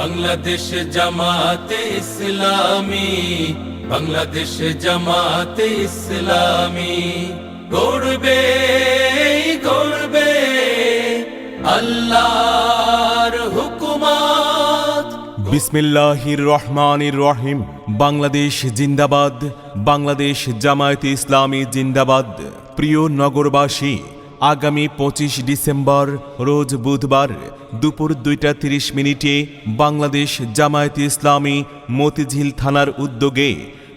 বাংলাদেশ জামাতে ইসলামী, বাংলাদেশ জামাতে ইসলামী। গড়বে গড়বে আল্লাহর হুকুমাত। বিসমিল্লাহির রহমানির রহিম। বাংলাদেশ জিন্দাবাদ, বাংলাদেশ জামায়াতে ইসলামী জিন্দাবাদ। প্রিয় নগরবাসী আগামী পঁচিশ ডিসেম্বর, রোজ বুধবার দুপুর দুইটা তিরিশ মিনিটে বাংলাদেশ জামায়াতে ইসলামী মতিঝিল থানার উদ্যোগে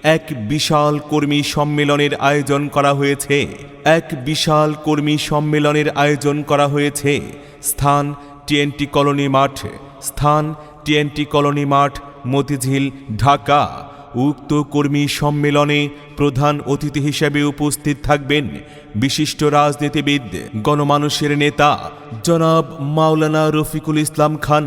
এক বিশাল কর্মী সম্মেলনের আয়োজন করা হয়েছে। এক বিশাল কর্মী সম্মেলনের আয়োজন করা হয়েছে। স্থান টিএনটি কলোনি মাঠ, স্থান টিএনটি কলোনি মাঠ, মতিঝিল, ঢাকা। উক্ত কর্মী সম্মেলনে প্রধান অতিথি হিসেবে উপস্থিত থাকবেন বিশিষ্ট রাজনীতিবিদ, গণমানুষের নেতা জনাব মাওলানা রফিকুল ইসলাম খান।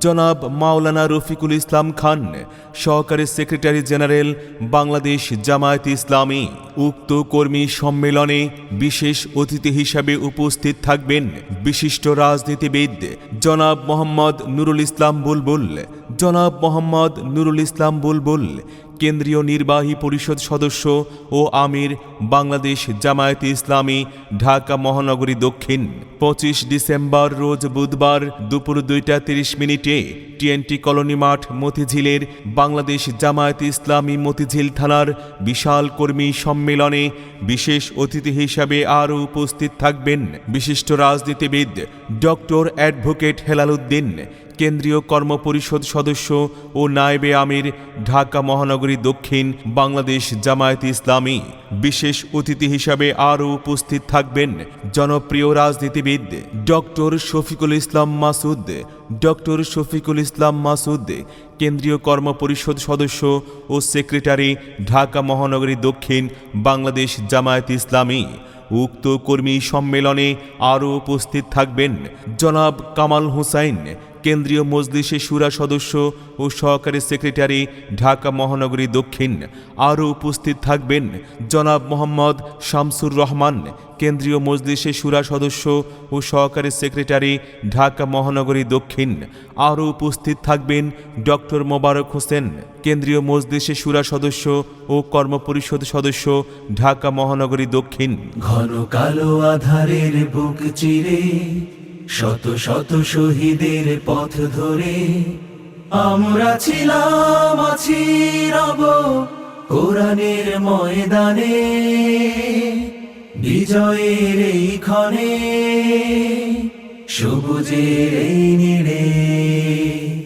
জনাব মাওলানা রফিকুল ইসলাম খান, সহকারী সেক্রেটারি জেনারেল, বাংলাদেশ জামায়াত ইসলামী। উক্ত কর্মী সম্মেলনে বিশেষ অতিথি হিসাবে উপস্থিত থাকবেন বিশিষ্ট রাজনীতিবিদ জনাব মোহাম্মদ নুরুল ইসলাম বুলবুল। জনাব মোহাম্মদ নুরুল ইসলাম বুলবুল কেন্দ্রীয় নির্বাহী পরিষদ সদস্য ও আমির বাংলাদেশ জামায়াত ইসলামী ঢাকা মহানগরী দক্ষিণ। পঁচিশ ডিসেম্বর রোজ বুধবার দুপুর দুইটা তিরিশ মিনিটে টিএনটি কলোনি মাঠ মতিঝিলের বাংলাদেশ জামায়াত ইসলামী মতিঝিল থানার বিশাল কর্মী সম্মেলনে বিশেষ অতিথি হিসাবে আরও উপস্থিত থাকবেন বিশিষ্ট রাজনীতিবিদ ডক্টর অ্যাডভোকেট হেলাল উদ্দিন, কেন্দ্রীয় কর্মপরিষদ সদস্য ও নায়েবে আমির ঢাকা মহানগরী দক্ষিণ বাংলাদেশ জামায়াত ইসলামী। বিশেষ অতিথি হিসাবে আরও উপস্থিত থাকবেন জনপ্রিয় রাজনীতিবিদ ডক্টর শফিকুল ইসলাম মাসুদ। ডক্টর শফিকুল ইসলাম মাসুদ, কেন্দ্রীয় কর্মপরিষদ সদস্য ও সেক্রেটারি, ঢাকা মহানগরী দক্ষিণ বাংলাদেশ জামায়াত ইসলামী। উক্ত কর্মী সম্মেলনে আরও উপস্থিত থাকবেন জনাব কামাল হুসাইন কেন্দ্রীয় মজলিসে সুরা সদস্য ও সহকারী সেক্রেটারি ঢাকা মহানগরী দক্ষিণ আরও উপস্থিত থাকবেন জনাব মোহাম্মদ শামসুর রহমান, কেন্দ্রীয় মজলিসে সুরা সদস্য ও সহকারী সেক্রেটারি ঢাকা মহানগরী দক্ষিণ আরও উপস্থিত থাকবেন ডক্টর মোবারক হোসেন, কেন্দ্রীয় মজলিসে সুরা সদস্য ও কর্মপরিষদ সদস্য ঢাকা মহানগরী দক্ষিণ। ঘন কালো আধারের বুক চিরে শত শত শহীদের পথ ধরে আমরা ছিলাম, আছি রব কোরআনের ময়দানে। বিজয়ের এই ক্ষণে, সবুজের এই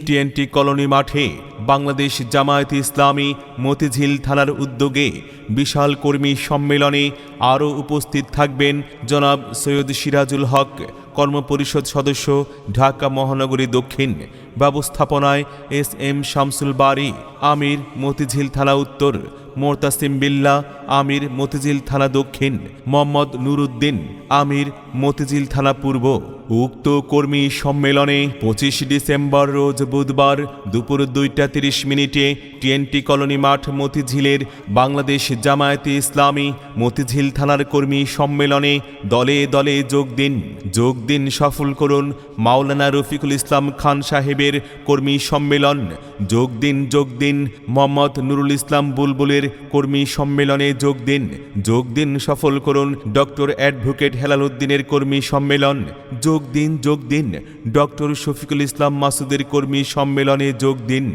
টিএনটি কলোনি মাঠে বাংলাদেশ জামায়াত ইসলামী মতিঝিল থানার উদ্যোগে বিশাল কর্মী সম্মেলনে আরও উপস্থিত থাকবেন জনাব সৈয়দ সিরাজুল হক কর্মপরিষদ সদস্য ঢাকা মহানগরী দক্ষিণ ব্যবস্থাপনায় এস এম শামসুল বারি, আমির মতিঝিল থানা উত্তর, মোরতাসিম বিল্লা, আমির মতিঝিল থানা দক্ষিণ, মোহাম্মদ নুরুদ্দিন, আমির মতিঝিল থানা পূর্ব। উক্ত কর্মী সম্মেলনে পঁচিশ ডিসেম্বর রোজ বুধবার দুপুর দুইটা তিরিশ মিনিটে টিএনটি কলোনি মাঠ মতিঝিলের বাংলাদেশ জামায়াতে ইসলামী মতিঝিল থানার কর্মী সম্মেলনে দলে দলে যোগ দিন। যোগ দিন সফল করুন মাওলানা রফিকুল ইসলাম খান সাহেবের কর্মী সম্মেলন। যোগ দিন যোগ দিন, মোহাম্মদ নুরুল ইসলাম বুলবুলের কর্মী সম্মেলনে যোগ দিন। যোগ দিন সফল করুন ডক্টর অ্যাডভোকেট হেলাল উদ্দিনের কর্মী সম্মেলন। যোগ দিন যোগ দিন, ডক্টর শফিকুল ইসলাম মাসুদের কর্মী সম্মেলনে যোগ দিন।